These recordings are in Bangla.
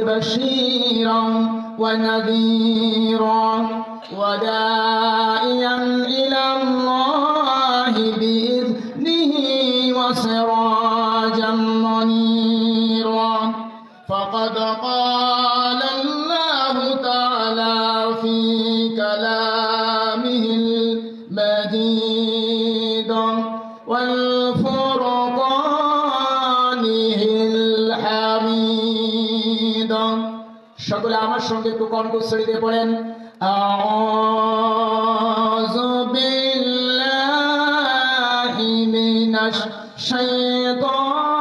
بشيرا ونذيرا وداعيا একটু দিয়ে পড়েন? আজবিল্লাহি বিল্লাহি মিনাশ শাইতানির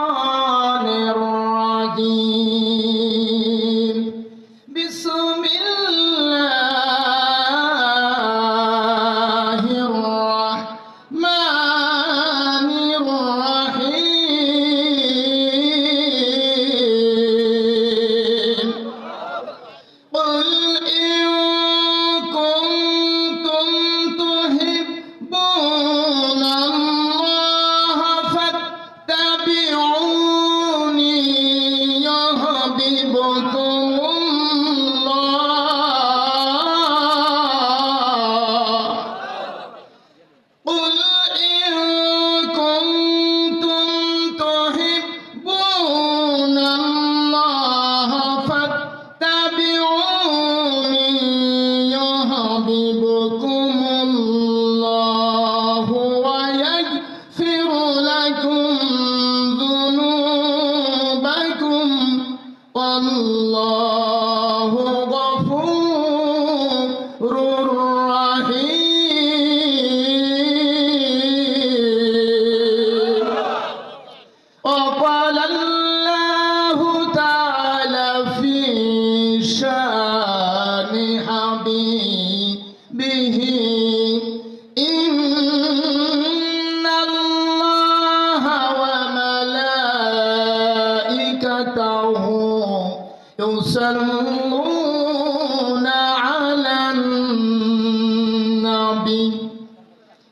النبي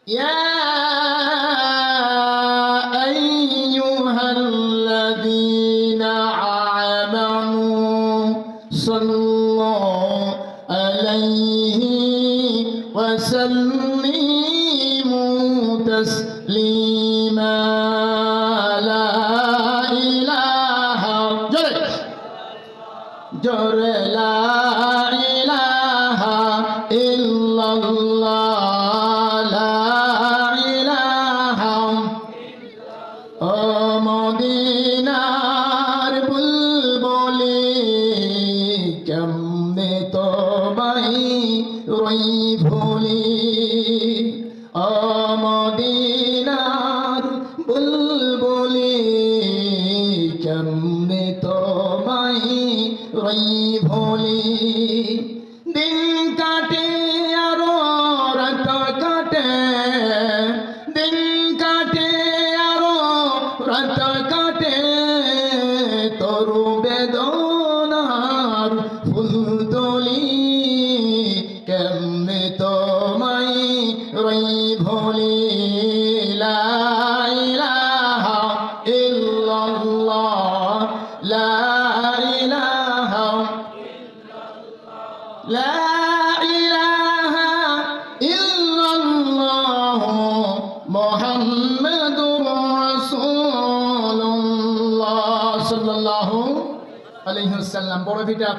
يا রই ভুলি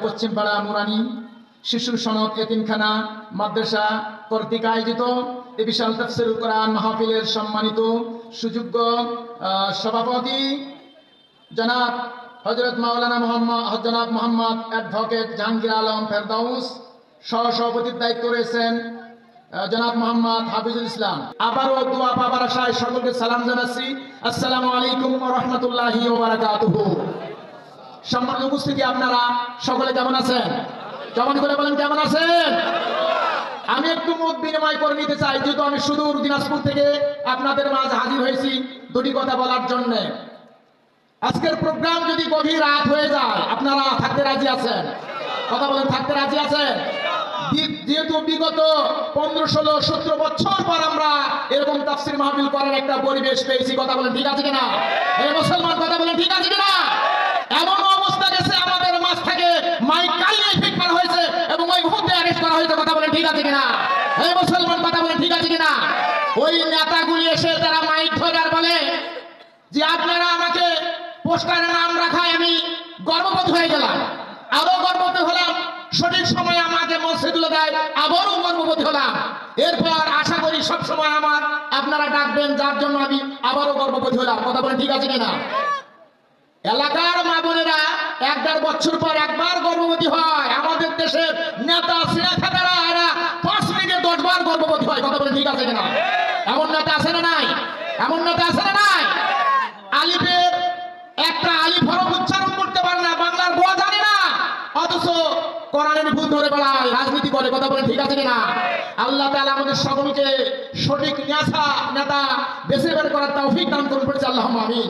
পশ্চিম পাড়া নুরানি শিশু সনদ এতিমখানা, মাদ্রাসা কর্তৃক আয়োজিত। এ বিশাল তাফসির কোরআন মাহফিলের সম্মানিত সুযোগ্য সভাপতি জনাব হজরত মাওলানা মোহাম্মদ জনাব মোহাম্মদ অ্যাডভোকেট জাহাঙ্গীর আলম ফেরদাউস সহ সভাপতির দায়িত্ব রয়েছেন জনাব মোহাম্মদ হাফিজুল ইসলাম। আবারও দোয়া পাবার আশায় সকলকে সালাম জানাচ্ছি। আসসালামু আলাইকুম রাহমাতুল্লাহি ওয়া বারাকাতুহু। সম্মানিত উপস্থিতি আপনারা সকলে কেমন আছেন? কেমন করে বলেন কেমন আছেন? আমি একটু মত বিনিময় করে নিতে চাই, যেহেতু আমি সুদূর দিনাজপুর থেকে আপনাদের মাঝে হাজির হয়েছি দুটি কথা বলার জন্য। আজকের প্রোগ্রাম যদি গভীর রাত হয়ে যায়, আপনারা থাকতে রাজি আছেন? কথা বলেন, থাকতে রাজি আছেন? যেহেতু বিগত পনেরো, ষোলো, সতেরো বছর পর আমরা এরকম তাফসির মাহফিল করার একটা পরিবেশ পেয়েছি, কথা বলেন ঠিক আছে কিনা? এই মুসলমান, কথা বলেন ঠিক আছে কিনা? এমন থেকে মাইক ঠিক করা হয়েছে এবং ওই মুহূর্তে অ্যারেস্ট করা হয়েছে কথা বলেন ঠিক আছে কিনা? এই মুসলমান কথা বলেন ঠিক আছে কিনা? ওই নেতাগুলি এসে তারা মাইক ধরে বলে যে আপনারা আমাকে পোস্টারে নাম রাখায় আমি গর্ভবতী হয়ে গেলাম। আরও গর্ভবতী হলাম। সঠিক সময় আমাকে মসজিদুল দেয় আবারও গর্ভবতী হলাম। এরপর আশা করি সব আমার আপনারা ডাকবেন, যার জন্য আমি আবারও গর্ভবতী হলাম। কথা বলেন ঠিক আছে কিনা? এলাকার মা বোনেরা, এক দেড় বছর পর একবার গর্ভবতী হয়। আমাদের দেশের নেতা সিনেখাতারা এরা পাঁচ মিনিটে দশ বার গর্ভবতী হয়। কথা বলে ঠিক আছে কিনা? এমন নেতা আছে না নাই? এমন নেতা আছে না নাই? আলিফের একটা আলিফ হরফ উচ্চারণ করতে পারে না, বাংলার গোয়া জানে না। অথচ কোরআনের ভুল ধরে বেড়ায়, রাজনীতি করে, কথা বলে ঠিক আছে কিনা? আল্লাহ তাআলা আমাদের সকলকে সঠিক নেতা নেতা বেছে বের করার তৌফিক দান করুন, পড়েছে আল্লাহ আমিন।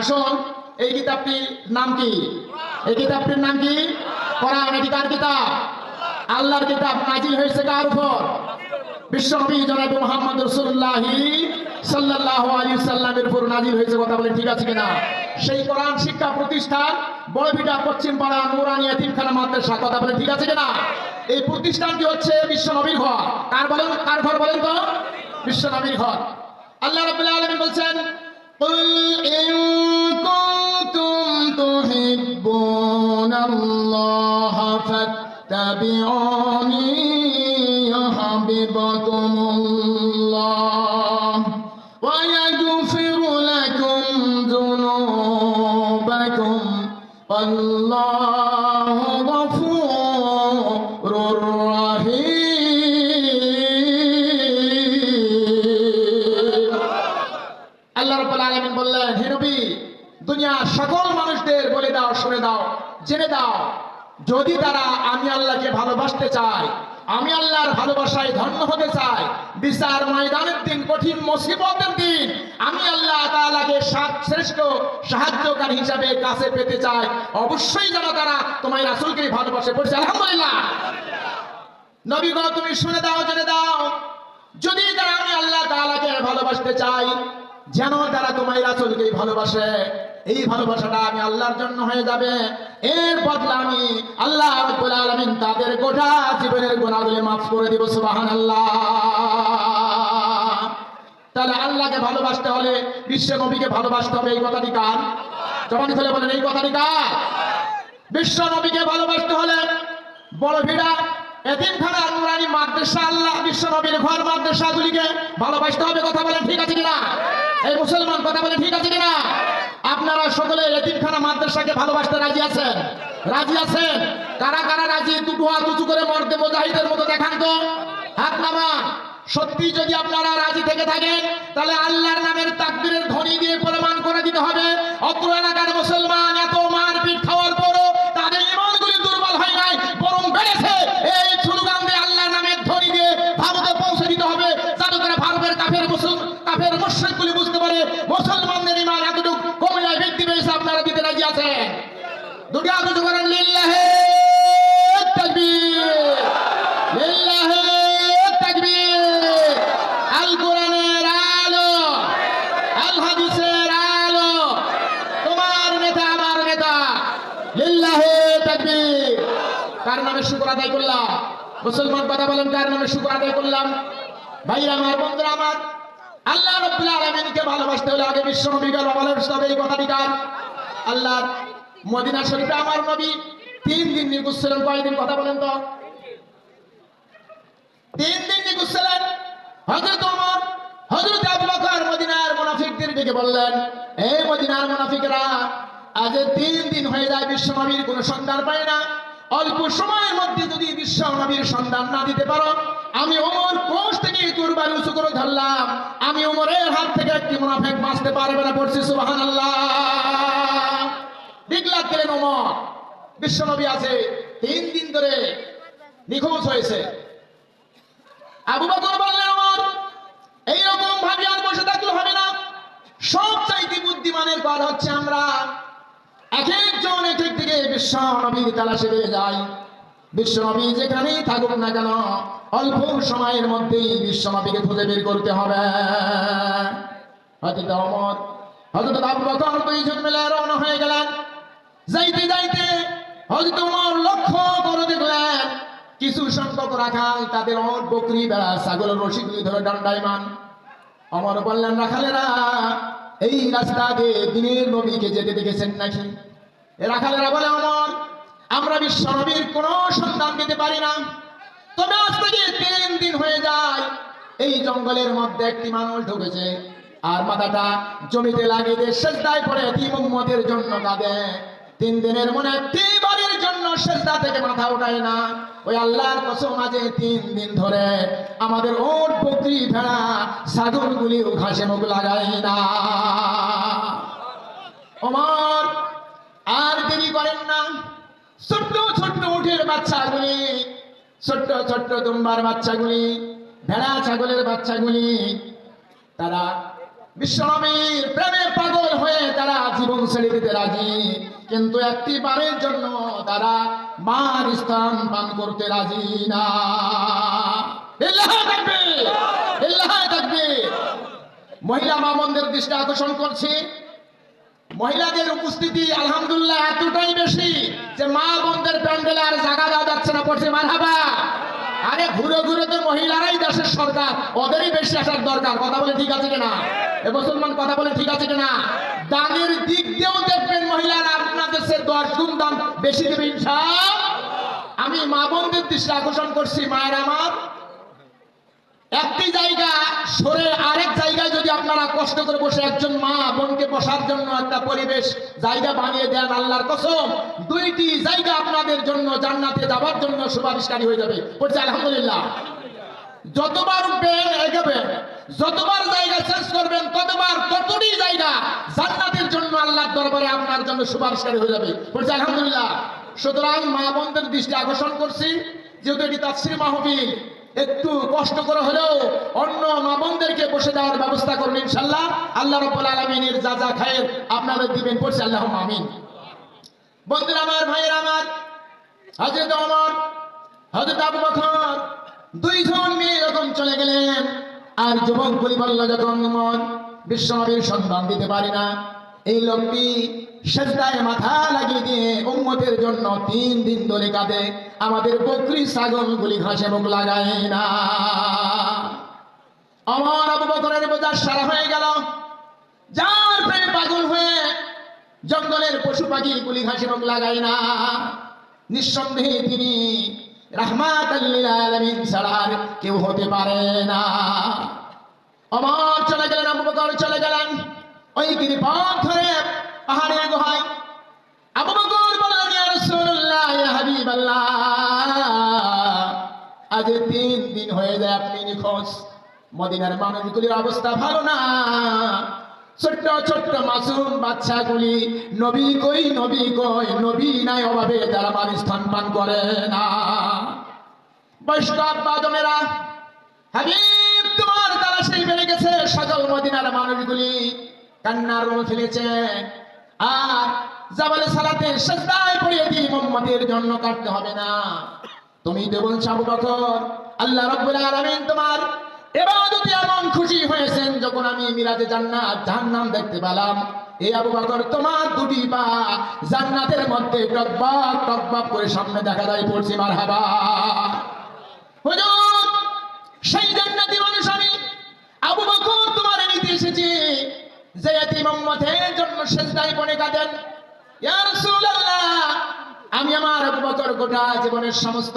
আসুন এই কিতাবটির নাম কি এই কিতাবটির নাম কি কোরআন এটি কার কিতাব আল্লাহর কিতাব নাজিল হয়েছে কার উপর বিশ্বনবী জনাব মোহাম্মদ রসুল্লাহ সাল্লাল্লাহু আলাইহি সাল্লামের উপর নাজিল হয়েছে কথা বলেন ঠিক আছে কিনা সেই কোরআন শিক্ষা প্রতিষ্ঠান বড়বিটা পশ্চিম পাড়া নুরানি এতিমখানা মাদ্রাসা কথা বলেন ঠিক আছে কিনা এই প্রতিষ্ঠানটি হচ্ছে বিশ্বনবীর ঘর কার বলেন কার ঘর বলেন তো বিশ্বনবীর ঘর আল্লাহ রাব্বুল আলামিন বলছেন قل إن كنتم تحبون الله فاتبعوني يحببكم الله. যদি তারা আমি আল্লাহকে ভালোবাসতে চায়, আমি আল্লাহর ভালোবাসায় ধন্য হতে চাই বিচার ময়দানের দিন, কঠিন মুসিবতের দিন, আমি আল্লাহ তাআলাকে সাত- শ্রেষ্ঠ সাহায্যকারী হিসাবে কাছে পেতে চাই, অবশ্যই যেন তারা তোমার রাসূলকে ভালোবাসে পড়ছে আলহামদুলিল্লাহ। নবী গো, তুমি শুনে দাও, জেনে দাও। যদি তারা আমি আল্লাহ তাআলাকে ভালোবাসতে চাই, যেন তারা তোমার রাসূলকে ভালোবাসে। এই ভালোবাসাটা আমি আল্লাহর জন্য হয়ে যাবে। এর বদলে আমি আল্লাহ রাব্বুল আলামিন তাদের গোটা জীবনের গুনাহগুলি মাফ করে দিব, সুবহানাল্লাহ। তাহলে আল্লাহকে ভালোবাসতে হলে বিশ্ব নবীকে ভালোবাসতে হবে, এই কথাটি কার? জবানি খুলে বলেন, এই কথাটি কার? বিশ্ব নবীকে ভালোবাসতে হলে বড় ভিড়া। এদিন এতিমখানা নুরানি মাদ্রাসা, আল্লাহ বিশ্ব নবীর ঘর মাদ্রাসাগুলিকে ভালোবাসতে হবে, কথা বলেন ঠিক আছে কিনা? এই মুসলমান, কথা বলেন ঠিক আছে কিনা? আপনারা সকলে এতিমখানা মাদ্রাসাকে ভালোবাসতে রাজি আছেন? রাজি আছেন? কারা কারা রাজি? দুটো হাত উঁচু করে মর্দে মুজাহিদের মতো দেখান তো। হাত নামা সত্যি যদি আপনারা রাজি থেকে থাকেন, তাহলে আল্লাহর নামের তাকবীরের ধ্বনি দিয়ে প্রমাণ করে দিতে হবে। অত্র এলাকার মুসলমান এত মারপিট খাওয়ার পরও তাদের ইমানগুলি দুর্বল হয় নাই বরং বেড়েছে এই স্লোগান দিয়ে আল্লাহর নামের ধ্বনি দিয়ে ভারতে পৌঁছে দিতে হবে যাতে করে ভারতের কাফের মুসল কাফের মুশরিকগুলি বুঝতে পারে মুসলমানদের ইমান এতটুকু কমে যায় বৃদ্ধি পেয়েছে আপনারা দিতে রাজি আছেন দুটি হাত উঁচু করেন লিল্লাহে তাকবীর লিল্লাহে তাকবীর আল কোরআনের আলো আল হাদিসের আলো তোমার নেতা আমার নেতা লিল্লাহে তাকবীর কার নামে শুকর আদায় করলাম মুসলমান কথা বলেন কার নামে শুকর আদায় করলাম ভাইরা আমার আল্লাহ ভালোবাসতে হলে আগে এই আল্লাহ আমার তিন দিন কথা বলেন তো? তিন দিন মুনাফিকদের ডেকে বললেন এই মদিনার মুনাফিকরা, আজ তিন দিন হয়ে যায় বিশ্ব কোনো সন্ধান পাই না। অল্প সময়ের মধ্যে যদি বিশ্ব নবীর সন্ধান না দিতে পারো আমি ওমর কোষ থেকে তুরবারি উঁচু করে ধরলাম। আমি ওমরের হাত থেকে একটি মুনাফিক বাঁচতে পারবে না পড়ছি সুবহানাল্লাহ। ডিগলাত গেলেন ওমর? বিশ্বনবী আছে, তিন দিন ধরে নিখোঁজ হয়েছে। আবু বকর বললেন, ওমর, এইরকম ভাবে আর বসে থাকলে হবে না। সব চাইতে বুদ্ধিমানের কাজ হচ্ছে আমরা। এক একজন এক এক দিকে বিশ্ব নবীর তালাশে পেয়ে যাই বিশ্ব নবী যেখানেই থাকুক না কেন, অল্প সময়ের মধ্যেই বিশ্ব নবীকে খুঁজে বের করতে হবে। দুইজন রওনা হয়ে যাইতে যাইতে লক্ষ্য কিছু তাদের বকরি, বেড়া ধরে অমর বললেন, রাখালেরা, এই রাস্তা দিয়ে দিনের নবীকে যেতে দেখেছেন নাকি? রাখালেরা বলে অমর আমরা বিশ্ব নবীর কোনো সন্ধান দিতে পারি না। তবে আজ থেকে তিন দিন হয়ে যায়, এই জঙ্গলের মধ্যে একটি মানুষ ঢুকেছে আর মাথাটা জমিতে লাগিয়ে দিয়ে সেজদায় পড়ে উম্মতের জন্য কাঁদে। তিন দিনের মনে একটি বাড়ির জন্য সেজদা থেকে মাথা উঠায় না। ওই আল্লাহর কসম মাঝে তিন দিন ধরে আমাদের ওট, বকরি, ভেড়া ছাগলগুলিও ঘাসে মুখ লাগাই না। আর দেরি করেন না। ছোট্ট ছোট্ট উঠের বাচ্চাগুলি, ছোট্ট ছোট্ট দুম্বার বাচ্চাগুলি, ভেড়া ছাগলের বাচ্চাগুলি, তারা বিশ্বনবীর প্রেমে পাগল হয়ে তারা জীবন ছেড়ে দিতে রাজি। কিন্তু একটি বারের জন্য তারা মার স্থান পান করতে রাজি না। তাকবীর! মহিলা মামনদের দৃষ্টি আকর্ষণ করছি। মহিলাদের উপস্থিতি, আলহামদুলিল্লাহ, এতটাই বেশি যে মা বোনদের প্যান্ডেলে আর জায়গা দেওয়া যাচ্ছে না। পড়ছে মারহাবা। আরে ঘুরে ঘুরে তো মহিলারাই দেশের সরকার ওদেরই বেশি আসার দরকার। কথা বলে ঠিক আছে কিনা? এ মুসলমান, কথা বলে ঠিক আছে কিনা? দানের দিক দিয়েও দেখবেন মহিলারা আপনাদের সে দশ গুণ দাম বেশি দেবে ইনশা আমি মা বোনদের দৃষ্টি আকর্ষণ করছি, মায়ের আমার। একটি জায়গা সরে আরেক জায়গায় যদি আপনারা কষ্ট করে বসে একজন মা বোনকে বসার জন্য একটা পরিবেশ, জায়গা বানিয়ে দেন আল্লাহর কসম, দুইটি জায়গা আপনাদের জন্য জান্নাতে যাবার জন্য সুপারিশকারী হয়ে যাবে। বলছে, আলহামদুলিল্লাহ। যতবার উঠবেন, এগোবেন। যতবার জায়গা চেঞ্জ করবেন, ততবার ততটি জায়গা জান্নাতের জন্য আল্লাহর দরবারে আপনার জন্য সুপারিশকারী হয়ে যাবে। বলছে, আলহামদুলিল্লাহ। সুতরাং মা বোনদের দৃষ্টি আকর্ষণ করছি। যেহেতু এটি তাফসির মাহফিল একটু কষ্ট করে হলেও অন্য মা বোনদেরকে বসে দেওয়ার ব্যবস্থা করবেন ইনশাল্লাহ আল্লাহ রব্বুল আলমিনের যা যা খায়ের আপনাদের দিবেন, পড়ছে আল্লাহ আমিন। বন্ধুরা আমার, ভাইয়ের আমার হজরত অমর হজরত আবু বকর, দুইজন মিলে যখন চলে গেলেন, আর যুবক বলল, যখন মন বিশ্বনবীর সন্ধান দিতে পারি না, এই লোকটি সেজদায় মাথা লাগিয়ে দিয়ে উম্মতের জন্য তিন দিন ধরে কাঁদে। আমাদের বকরি ছাগলগুলি ঘাসে মুখ লাগায় না। আমার আবু বকরের বোঝা সারা হয়ে গেল। যার প্রেমে পাগল হয়ে জঙ্গলের পশু পাখি গুলি ঘাসে মুখ লাগায় না। নিঃসন্দেহে তিনি রাহমাত আলামিন ছাড়া কেউ হতে পারে না। আমার চলে গেলেন আবু বকর, চলে গেলেন। ওই গিরিপথ ধরে পাহাড়ের গুহায় আবু বকর বললেন ইয়া রাসূলুল্লাহ, ইয়া হাবিবাল্লাহ, আজ তিন দিন হয়ে যায় আপনি নিখোঁজ। মদিনার মানুষগুলির অবস্থা ভালো না। ছোট্ট ছোট্ট মাসুম বাচ্চাগুলি নবী কই নবী কই, নবী নাই অভাবে তারা আমার স্থান পান করে না। বৈষ্ণব বাদমেরা হাবিব, তোমার দ্বারা সেই বেড়ে গেছে। সকল মদিনার মানুষগুলি কান্নার রোল ফেলেছে। আর জাবালে সালাতে সেজদায় পড়িয়ে দিয়ে মোহাম্মদের জন্য কাটতে হবে না। তুমি তো বলছো, আবু বকর, আল্লাহ রাব্বুল আলামিন তোমার এবাদতে এমন খুশি হয়েছেন যখন আমি মিরাজে জান্নাত, জাহান্নাম দেখতে পেলাম। এই আবু বকর, তোমার দুটি পা জান্নাতের মধ্যে টকবাক টকবাক করে সামনে দেখা যায় পড়ছি মারহাবা। হুজুর, সেই জান্নাতি মানুষ আমি। আবু বকর, তোমার নিতে এসেছি। যে এতিম উম্মতের জন্য সেজদায় পড়ে কাঁদেন। আমি আমার বকর গোটা জীবনের সমস্ত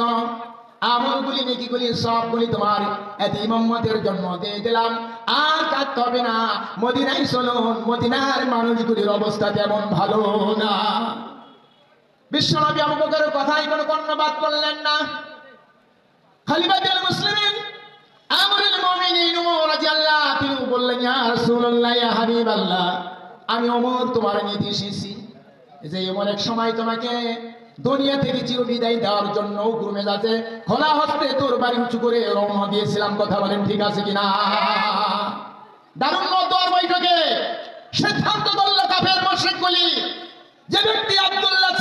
আমলগুলি, নেকিগুলি সবগুলি তোমার এতে মোহাম্মদের জন্ম দিয়ে দিলাম। আর কাঁদতে হবে না, মদিনায় চলুন, মদিনার মানুষগুলির অবস্থা তেমন ভালো না। বিশ্বনবী আবু কথাই কোনো কর্ণপাত করলেন না। খলিফাতুল মুসলিমিন আমরুল মুমিনিন ওমর রাদিয়াল্লাহু তিনি বললেন আমি ওমর তোমার নিতে এসেছি। যে এমন এক সময় তোমাকে দুনিয়া থেকে চির বিদায় দেওয়ার জন্য গ্রুমে যাচ্ছে খোলা হস্তে তোর বাড়ি উঁচু করে রওনা দিয়েছিলাম। কথা বলেন, ঠিক আছে কিনা? দারুণ বৈঠকে সিদ্ধান্ত কাফের যে ব্যক্তি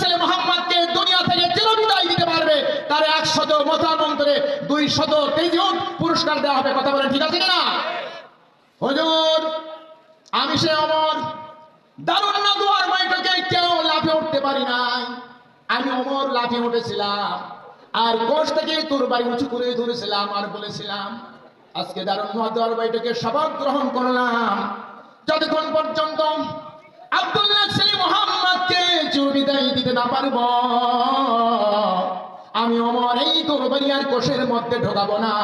ছেলে মোহাম্মদকে দুনিয়া থেকে চিরবিদায় দিতে পারবে, তার একশত দুই শত তেজন পুরস্কার দেওয়া হবে। কথা বলেন, ঠিক আছে কিনা? হুজুর, আমি সে অমর। দারুণ না দুয়ার বৈঠকে কেউ লাফে উঠতে পারি নাই। আমি অমর লাফে উঠেছিলাম। আর কোষ থেকে তোর বাড়ি উঁচু করে ধরেছিলাম আর বলেছিলাম, আজকে দারুণ দুয়ার বৈঠকে শপথ গ্রহণ করলাম। যতক্ষণ পর্যন্ত আব্দুল্লাহ ছেলে মোহাম্মদকে চুবিদায় দিতে না পারব আমি অমর, এই কোরবানিয়ার কোষের মধ্যে ঢোকাবো না।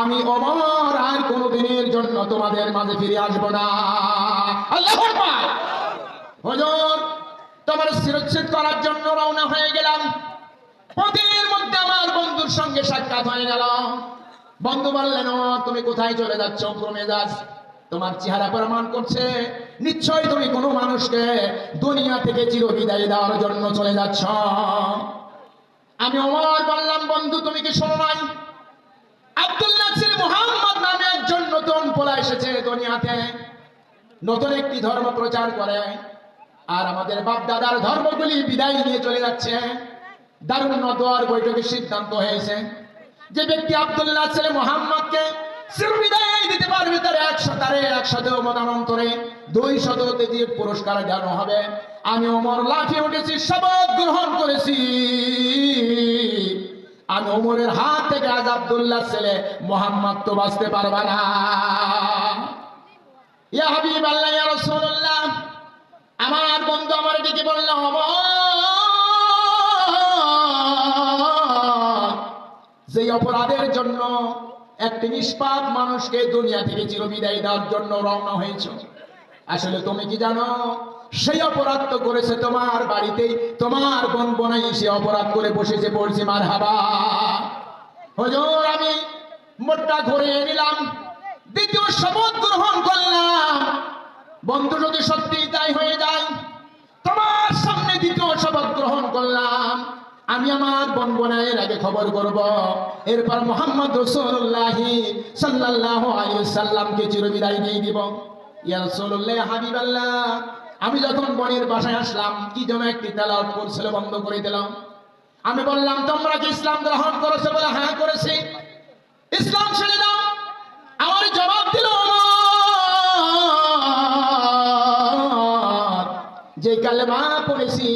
আমি অমর, আর কোনো দিনের জন্য তোমাদের মাঝে ফিরে আসব না। আল্লাহ হুজুর, তোমার শিরচ্ছেদ করার জন্য রওনা হয়ে গেলাম। পথের মধ্যে আমার বন্ধুর সঙ্গে সাক্ষাৎ হয়ে গেল। বন্ধু বললেন তুমি কোথায় চলে যাচ্ছ? ক্রমে যাস তোমার চেহারা প্রমাণ করছে। নিশ্চয় তুমি কোনো মানুষকে দুনিয়া থেকে চির বিদায় দেওয়ার জন্য চলে যাচ্ছ। আমি অমর বললাম, বন্ধু, তুমি কি শোনো নাই? আব্দুল্লাহ ছেলে মোহাম্মদ নামে একজন নতুন পোলা এসেছে দুনিয়াতে। নতুন একটি ধর্ম প্রচার করে। আর আমাদের বাপ দাদার ধর্মগুলি বিদায় নিয়ে চলে যাচ্ছে। দারুণ দোয়ার বৈঠকের সিদ্ধান্ত হয়েছে। যে ব্যক্তি আব্দুল্লাহ ছেলে মোহাম্মদকে চিরবিদায় একসাথে মতানন্তরে দুই শত দিয়ে পুরস্কার দেওয়ানো হবে। আমি ওমর লাফিয়ে উঠেছি, শপথ গ্রহণ করেছি। আমি ওমরের হাত থেকে আজ আব্দুল্লাহ ছেলে মোহাম্মদ তো বাঁচতে পারবা না। ইয়া হাবিব আল্লাহ, ইয়া আমার বন্ধু আমার ডেকে বলল অমর যে অপরাধের জন্য একটি নিষ্পাপ মানুষকে দুনিয়া থেকে চিরবিদায় দেওয়ার জন্য রওনা হয়েছ। আসলে তুমি কি জানো, সেই অপরাধ তো করেছে তোমার বাড়িতেই, তোমার বোন বোনাই সে অপরাধ করে বসেছে পড়ছে মার হাবা হজুর, আমি মোটটা ঘুরে নিলাম, দ্বিতীয় শপথ গ্রহণ করলাম। বন্ধু যদি সত্যি তাই হয়ে যায়, তোমার সামনে দ্বিতীয় শপথ গ্রহণ করলাম। আমি আমার বন বোনের আগে খবর করব। এরপর মোহাম্মদ রসুল্লাহ সাল্লাহ সাল্লামকে চিরবিদায় দিয়ে দিব। ইয়া হাবিব আল্লাহ আমি যখন বনের বাসায় আসলাম, কি যেন একটি তেলাওয়াত করছিল, বন্ধ করে দিলাম। আমি বললাম, তোমরা কি ইসলাম গ্রহণ করেছ বলে হ্যাঁ করেছি? ইসলাম ছেড়ে দাও। আমার জবাব দিল যে কালেমা পড়েছি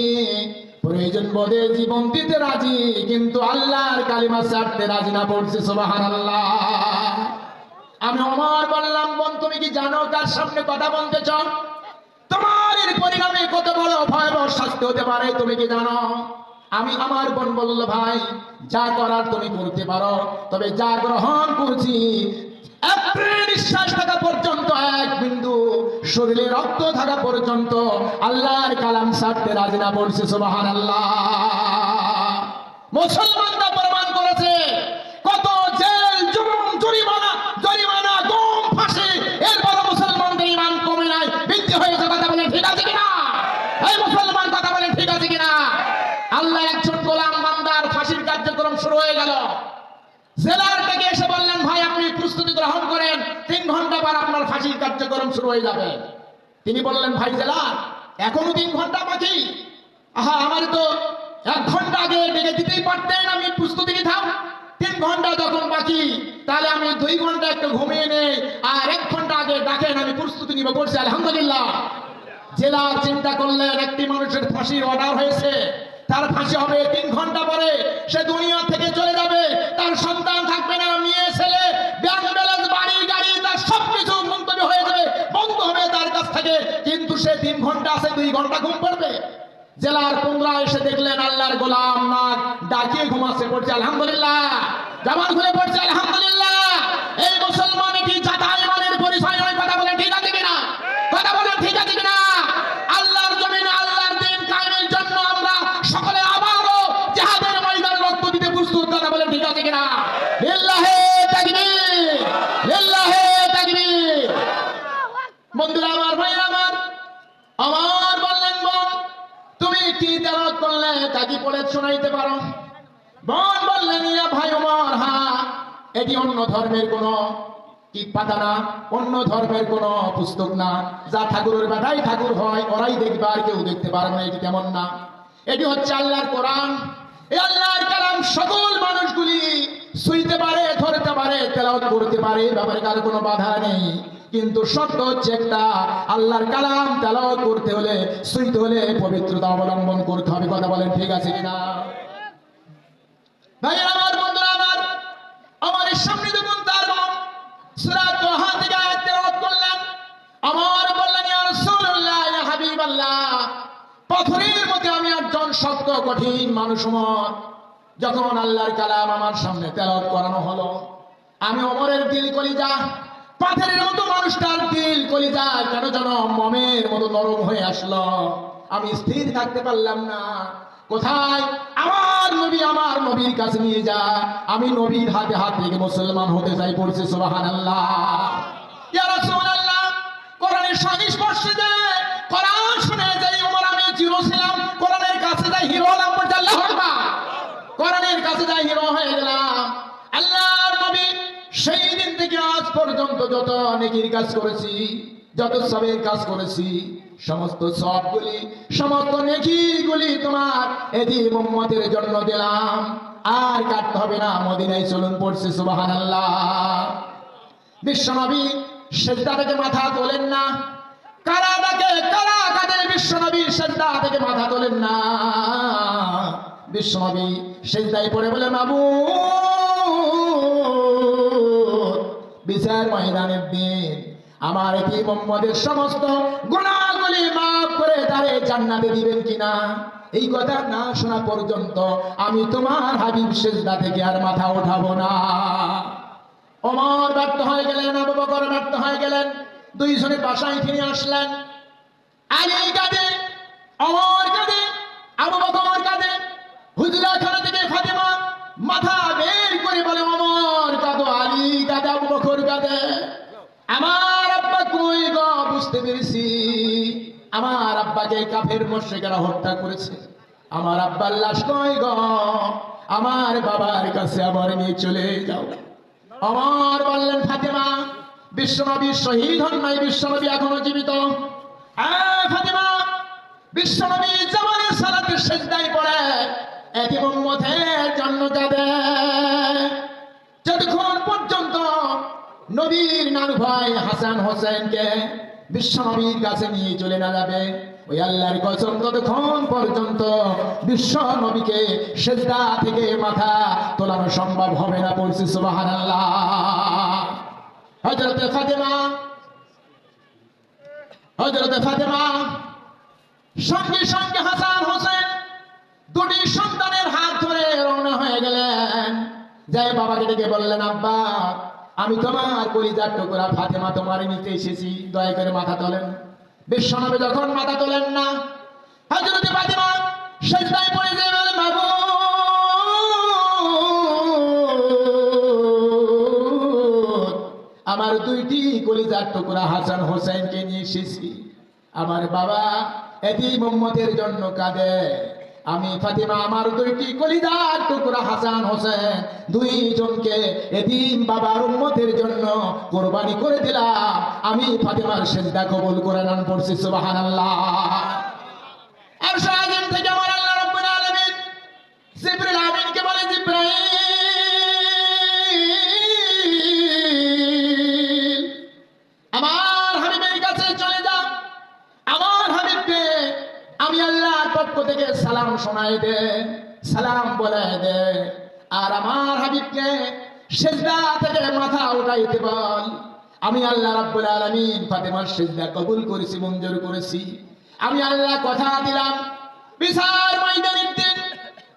প্রয়োজন বোধে জীবন দিতে রাজি, কিন্তু আল্লাহর কালিমা ছাড়তে রাজি না পড়ছে সুবাহান আল্লাহ আমি অমর বললাম, বোন, তুমি কি জানো তার সামনে কথা বলতে চাও? তোমার এর পরিণামে কত বড় ভয়াবহ শাস্তি হতে পারে, তুমি কি জানো? আমি আমার বোন বলল, ভাই, যা করার তুমি করতে পারো, তবে যা গ্রহণ করছি এক বিন্দু শরীরে রক্ত থাকা পর্যন্ত আল্লাহর কালাম সারতে রাজি না পড়ছে সুবাহান আল্লাহ মুসলমানরা প্রমাণ করেছে কত জেল জুলুম জরিমানা জরিমানা গম ফাঁসি এরপর মুসলমানদের ইমান কমে নাই বৃদ্ধি হয়েছে কথা বলেন ঠিক আছে কিনা এই মুসলমান কথা বলেন ঠিক আছে কিনা আল্লাহ একজন গোলাম বান্দার ফাঁসির কার্যক্রম শুরু হয়ে গেল জেলার থেকে এসে বললেন ভাই আপনি প্রস্তুতি গ্রহণ করেন, তিন ঘণ্টা পর আপনার ফাঁসির কার্যক্রম শুরু হয়ে যাবে। তিনি বললেন, ভাই জেলার এখনও তিন ঘণ্টা বাকি। আহা, আমার তো এক ঘণ্টা আগে ডেকে দিতেই পারতেন, আমি প্রস্তুতি নিতাম। তিন ঘণ্টা যখন বাকি, তাহলে আমি দুই ঘণ্টা একটু ঘুমিয়ে নেই আর এক ঘণ্টা আগে ডাকেন, আমি প্রস্তুতি নিব। বলছি, আলহামদুলিল্লাহ। জেলা চিন্তা করলেন, একটি মানুষের ফাঁসির অর্ডার হয়েছে। তার ফাঁসি হবে তিন ঘণ্টা পরে। সে দুনিয়া থেকে চলে যাবে। তার সন্তান থাকবে না, মেয়ে, ছেলে, ব্যাংক ব্যালেন্স থেকে কিন্তু সে তিন ঘণ্টা আছে, দুই ঘণ্টা ঘুম পড়বে। জেলার পুংরা এসে দেখলেন আল্লাহর গোলাম নাক ডাকিয়ে ঘুমাচ্ছে, পড়ছে, আলহামদুলিল্লাহ। জামান খুলে পড়ছে, আলহামদুলিল্লাহ। এই মুসলমান কি জাতা ইমানের পরিচয় কথা বলে ঠিক আছে কিনা কথা বলে ঠিক আছে কিনা তা কি পড়ে শোনাইতে পারো। বোন বললেন ইয়া ভাই ওমর হ্যাঁ এটি অন্য ধর্মের কোন অন্য ধর্মের কোন পুস্তক না। যা ঠাকুরের বেটাই ঠাকুর হয়, ওরাই দেখবে আর কেউ দেখতে পারবে না, এটি কেমন না। এটি হচ্ছে আল্লাহর কোরআন। এই আল্লাহর কালাম সকল মানুষগুলি শুইতে পারে, ধরতে পারে, তেলাওয়াত করতে পারে ব্যাপারে কারও কোনো বাধা নেই। কিন্তু সত্য হচ্ছে একটা, আল্লাহর কালাম তেলাওয়াত করতে হলে শুইতে হলে পবিত্রতা অবলম্বন করতে হবে। কথা বলেন, ঠিক আছে কিনা? ভাই, আমার বন্ধুরা, আমার আমার সামনে দেখুন তার সূরা তোহা থেকে আয়াত তেলাওয়াত করলেন আমার বললেন, ইয়া রাসূলুল্লাহ, ইয়া হাবিবাল্লাহ, পাথরের মধ্যে আমি একজন শক্ত কঠিন মানুষ যখন আল্লাহর কালাম আমার সামনে তেলাওয়াত করানো হলো, আমি অমরের দিল কলিজা পাথরের মতো মানুষটার দিল কলিজা কেন যেন মমের মতো নরম হয়ে আসলো। আমি স্থির থাকতে পারলাম না। কোথায়? আমার নবী আমার নবীর কাছে নিয়ে যা। আমি নবীর হাতে হাত মুসলমান হতে চাই পড়ছে সুবাহান আল্লাহ কোরআনের সংস্পর্শে যায় কোরআন শুনে যাই ওমর আমি জিরো ছিলাম, কোরআনের কাছে যাই হিরো হলাম কোরআনের কাছে যাই হিরো হয়ে গেলাম। থেকে আজ পর্যন্ত যত নেকির কাজ করেছি, যত সবের কাজ করেছি, সমস্ত সবগুলি, সমস্ত নেকিগুলি তোমার এদি মোহাম্মদের জন্য দিলাম। আর কাটতে হবে না, মদিনায় চলুন পড়ছে, সুবহানাল্লাহ। বিশ্বনবী সেজদা থেকে মাথা তোলেন না। কারা ডাকে কারা কাদের বিশ্বনবী সেজদা থেকে মাথা তোলেন না। বিশ্বনবী সেজদায় পড়ে বলে বাবু বিচার ময়দানের দিন আমার এটি মোহাম্মদের সমস্ত গুণাগুলি মাফ করে তারে জান্নাতে দিবেন কিনা? এই কথা না শোনা পর্যন্ত আমি তোমার হাবিব সেজদা থেকে আর মাথা উঠাবো না। অমর ব্যর্থ হয়ে গেলেন, আবু বকর ব্যর্থ হয়ে গেলেন, দুইজনে বাসায় ফিরে আসলেন। আলী কাঁদে অমর কাঁদে, আবু বকর কাঁদে। হুজরা খানা থেকে ফাতেমা মাথা বের করে বলে অমর কাঁদো, আলী কাঁদে, আবু আমার আব্বা কই গো, বুঝতে পেরেছি। আমার আব্বাকে কাফের মোশেকেরা হত্যা করেছে, আমার আব্বার লাশ কই গ? আমার বাবার কাছে আবার নিয়ে চলে যাও। আমার বললেন ফাতেমা, বিশ্বনবী শহীদ হন নাই, বিশ্বনবী এখনও জীবিত। ফাতেমা, বিশ্বনবী জামানের সালাতের সেজদায় পড়ে এটি মোহাম্মদের জন্য যাবে। নবীর নানু ভাই হাসান হোসেনকে বিশ্বনবীর কাছে নিয়ে চলে না যাবে। ওই আল্লাহর কসম ততক্ষণ পর্যন্ত বিশ্ব নবীকে সেজদা থেকে মাথা তোলানো সম্ভব হবে না পড়ছি সুবাহান আল্লাহ হজরতে ফাতেমা হজরতে ফাতেমা, সঙ্গে সঙ্গে হাসান হোসেন দুটি সন্তানের হাত ধরে রওনা হয়ে গেলেন। যাই বাবাকে ডেকে বললেন, আব্বা আমি তোমার কলিজার টুকরা ফাতেমা তোমার নিতে এসেছি। দয়া করে মাথা তোলেন। বিশ্বনবী যখন মাথা তোলেন না আমার দুইটি কলিজার টুকরা হাসান হোসেনকে নিয়ে এসেছি। আমার বাবা এটি মোহাম্মদের জন্য কাঁদে। আমি ফাতিমা, আমার দুইটি কলিদার টুকরা হাসান হোসেন। দুইজনকে এদিন বাবার উন্মতের জন্য কোরবানি করে দিলাম। আমি ফাতিমার সেজদা কবল করে নাম পড়ছি, সুবহানাল্লাহ। আর সারাদিন থেকে আমার আল্লাহ রব্বুল আলামিন জিবরিল আমিনকে শোনাই দে, সালাম বলে দে। আর আমার হাবিবকে সেজদা থেকে মাথা উঠাইতে বল। আমি আল্লাহ রাব্বুল আলামিন ফাতেমার সেজদা কবুল করেছি, মঞ্জুর করেছি। আমি আল্লাহ কথা দিলাম, বিচার ময়দানের দিন।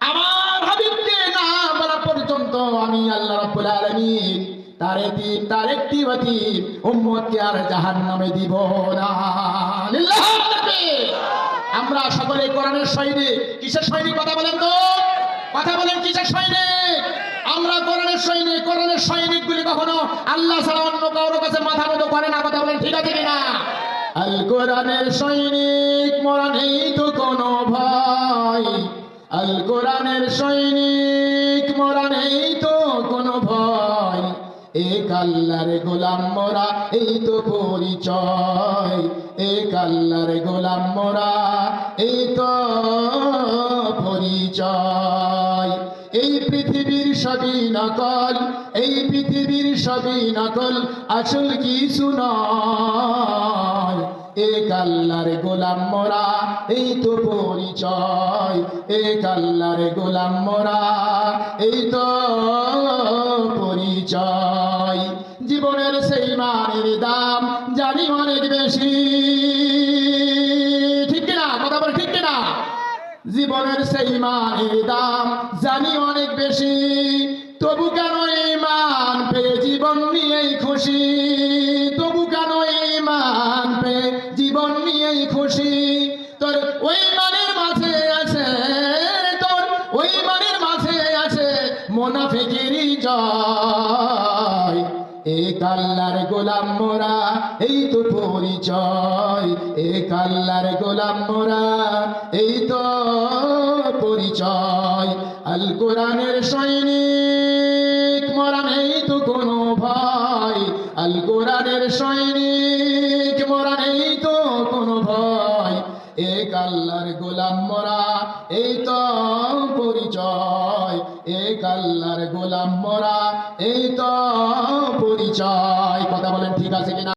আমার হাবিবকে না বলা পর্যন্ত আমি আল্লাহ রাব্বুল আলামিন তার একটি তার একটি বাতি উম্মতকে আর জাহান্নামে দিব না। লিল্লাহ। আমরা সকলে কোরআনের সৈনিক। কিসের সৈনিক কথা বলেন তো? কথা বলেন কিসের সৈনিক? আমরা কোরআনের সৈনিক, কোরআনের সৈনিকগুলি কখনো আল্লাহ ছাড়া অন্য কারোর কাছে মাথা মতো করে না, কথা বলেন ঠিক আছে কিনা? আল কোরআনের সৈনিক মরা নেই তো কোনো ভয়। আল কোরআনের সৈনিক এক আল্লাহর গোলাম মোরা, এই তো পরিচয়। এ আল্লাহর গোলাম মোরা, এই তো পরিচয়। এই পৃথিবীর সবই নকল, এই পৃথিবীর সবই নকল, আসল কিছু নয়। এক আল্লাহর গোলাম মোরা, এই তো পরিচয়। এক আল্লাহর গোলাম মোরা, এই তো পরিচয়। জীবনের সেই মানের দাম, জানি অনেক বেশি। ঠিক কিনা? কথা বলে, ঠিক কিনা? জীবনের সেই মানের দাম, জানি অনেক বেশি। তবু কেন পরিচয় এক আল্লাহর গোলাম মোরা, এই তো পরিচয়। আল কোরআনের সৈনিক, মোরা নেই তো কোনো ভয়। আল কোরআনের সৈনিক, মোরা নেই তো কোনো ভয়। এক আল্লাহর গোলাম মোরা, এই তো পরিচয়। এক আল্লাহর গোলাম মোরা, এই তো পরিচয়। কথা বলেন ঠিক আছে কিনা?